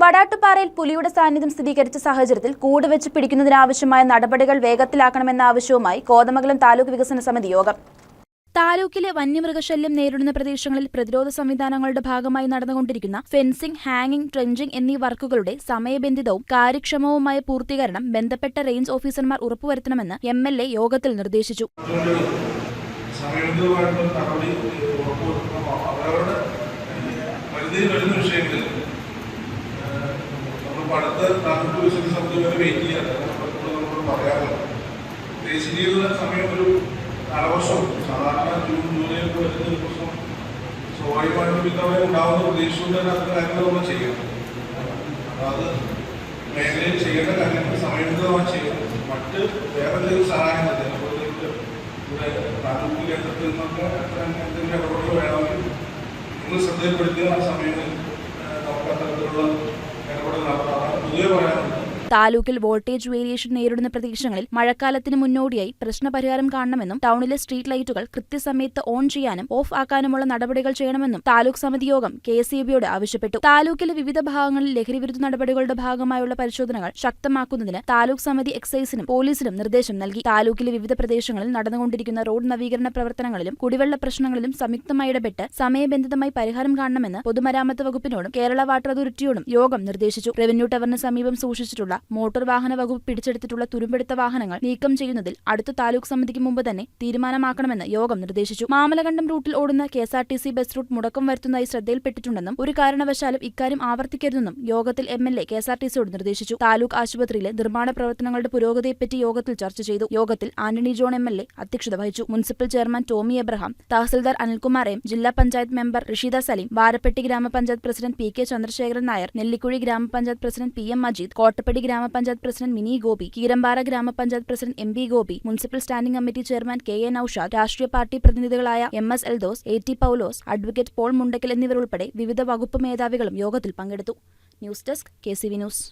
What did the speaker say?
വടാട്ടുപാറയിൽ പുലിയുടെ സാന്നിധ്യം സ്ഥിരീകരിച്ച സാഹചര്യത്തിൽ കൂട് വെച്ച് പിടിക്കുന്നതിനാവശ്യമായ നടപടികൾ വേഗത്തിലാക്കണമെന്ന ആവശ്യവുമായി കോതമംഗലം താലൂക്ക് വികസന സമിതി യോഗം. താലൂക്കിലെ വന്യമൃഗശല്യം നേരിടുന്ന പ്രദേശങ്ങളിൽ പ്രതിരോധ സംവിധാനങ്ങളുടെ ഭാഗമായി നടന്നുകൊണ്ടിരിക്കുന്ന ഫെൻസിംഗ് ഹാങ്ങിംഗ് ട്രെഞ്ചിംഗ് എന്നീ വർക്കുകളുടെ സമയബന്ധിതവും കാര്യക്ഷമവുമായ പൂർത്തീകരണം ബന്ധപ്പെട്ട റേഞ്ച് ഓഫീസർമാർ ഉറപ്പുവരുത്തണമെന്ന് എം എൽ എ യോഗത്തിൽ നിർദ്ദേശിച്ചു. സമയബന്ധിതമായിട്ടുള്ള നടപടി ഉറപ്പുവരുത്തണം. അവരവരുടെ പരിധിയിൽ വരുന്ന അടുത്ത താലൂക്ക് വികസന സമിതി വരെ വെയിറ്റ് ചെയ്യാതെ നമ്മളോട് പറയാറുണ്ട്. ദേശീയ സമയം ഒരു കാലവർഷം. സാധാരണ ജൂൺ ജൂലൈയിൽ വരുന്ന ഒരു പ്രശ്നം സ്വാഭാവികമായിട്ടും ഇത്തവണ ഉണ്ടാവുന്ന പ്രതീക്ഷകൊണ്ട് തന്നെ അത് കാര്യങ്ങൾ നമ്മൾ ചെയ്യണം. അത് മേഖലയിൽ ചെയ്യേണ്ട കാര്യങ്ങൾ സമയബന്ധിതമായി ചെയ്യണം. മറ്റ് വേറെ എന്തെങ്കിലും സഹായങ്ങൾ ഇവിടെ താലൂക്ക് കേന്ദ്രത്തിൽ നിന്നൊക്കെ എന്തെങ്കിലും ഇടപെടൽ വേണമെങ്കിൽ നിങ്ങൾ ശ്രദ്ധയിൽപ്പെടുത്തിയ ആ സമയങ്ങളിൽ നമുക്ക് അത്തരത്തിലുള്ള താലൂക്കിൽ വോൾട്ടേജ് വേരിയേഷൻ നേരിടുന്ന പ്രദേശങ്ങളിൽ മഴക്കാലത്തിന് മുന്നോടിയായി പ്രശ്നപരിഹാരം കാണണമെന്നും ടൗണിലെ സ്ട്രീറ്റ് ലൈറ്റുകൾ കൃത്യസമയത്ത് ഓൺ ചെയ്യാനും ഓഫ് ആക്കാനുമുള്ള നടപടികൾ ചെയ്യണമെന്നും താലൂക്ക് സമിതി യോഗം കെ എസ് ഇ ആവശ്യപ്പെട്ടു. താലൂക്കിലെ വിവിധ ഭാഗങ്ങളിൽ ലഹരിവിരുദ്ധ നടപടികളുടെ ഭാഗമായുള്ള പരിശോധനകൾ ശക്തമാക്കുന്നതിന് താലൂക്ക് സമിതി എക്സൈസിനും പോലീസിനും നിർദ്ദേശം നൽകി. താലൂക്കിലെ വിവിധ പ്രദേശങ്ങളിൽ നടന്നുകൊണ്ടിരിക്കുന്ന റോഡ് നവീകരണ പ്രവർത്തനങ്ങളിലും കുടിവെള്ള പ്രശ്നങ്ങളിലും സംയുക്തമായി ഇടപെട്ട് സമയബന്ധിതമായി പരിഹാരം കാണണമെന്ന് പൊതുമരാമത്ത് വകുപ്പിനോടും കേരള വാട്ടർ അതോറിറ്റിയോടും യോഗം നിർദ്ദേശിച്ചു. റവന്യൂ ടവറിന് സമീപം സൂക്ഷിച്ചിട്ടുള്ള മോട്ടോർ വാഹന വകുപ്പ് പിടിച്ചെടുത്തിട്ടുള്ള തുരുമ്പെടുത്ത വാഹനങ്ങൾ നീക്കം ചെയ്യുന്നതിൽ അടുത്ത താലൂക്ക് സമിതിക്ക് മുമ്പ് തന്നെ തീരുമാനമാക്കണമെന്ന് യോഗം നിർദ്ദേശിച്ചു. മാമലകണ്ഠം റൂട്ടിൽ ഓടുന്ന K S R T C bus route മുടക്കം വരുത്തുന്നതായി ശ്രദ്ധയിൽപ്പെട്ടിട്ടുണ്ടെന്നും ഒരു കാരണവശാലും ഇക്കാര്യം ആവർത്തിക്കരുതെന്നും യോഗത്തിൽ M L A K S R T സിയോട് നിർദ്ദേശിച്ചു. താലൂക്ക് ആശുപത്രിയിലെ നിർമ്മാണ പ്രവർത്തനങ്ങളുടെ പുരോഗതിയെപ്പറ്റി യോഗത്തിൽ ചർച്ച ചെയ്തു. യോഗത്തിൽ Antony John M L A അധ്യക്ഷത വഹിച്ചു. Municipal chairman Tomy Abraham tahsildar Anilkumar M ജില്ലാ പഞ്ചായത്ത് മെമ്പർ റഷീദ സലീം വാരപ്പെട്ടി ഗ്രാമപഞ്ചായത്ത് president P K Chandrasekharan Nair Nellikuzhi ഗ്രാമപഞ്ചായത്ത് president P M Majeed Kottappady ഗ്രാമപഞ്ചായത്ത് പ്രസിഡന്റ് മിനി ഗോപി കീരമ്പാറ ഗ്രാമപഞ്ചായത്ത് president M B Gopi municipal standing committee chairman K A Noushad രാഷ്ട്രീയ party പ്രതിനിധികളായ M S Eldhose A T Paulose advocate Paul Mundakkal എന്നിവരുൾപ്പെടെ വിവിധ വകുപ്പ് മേധാവികളും യോഗത്തിൽ പങ്കെടുത്തു. News desk K C V news.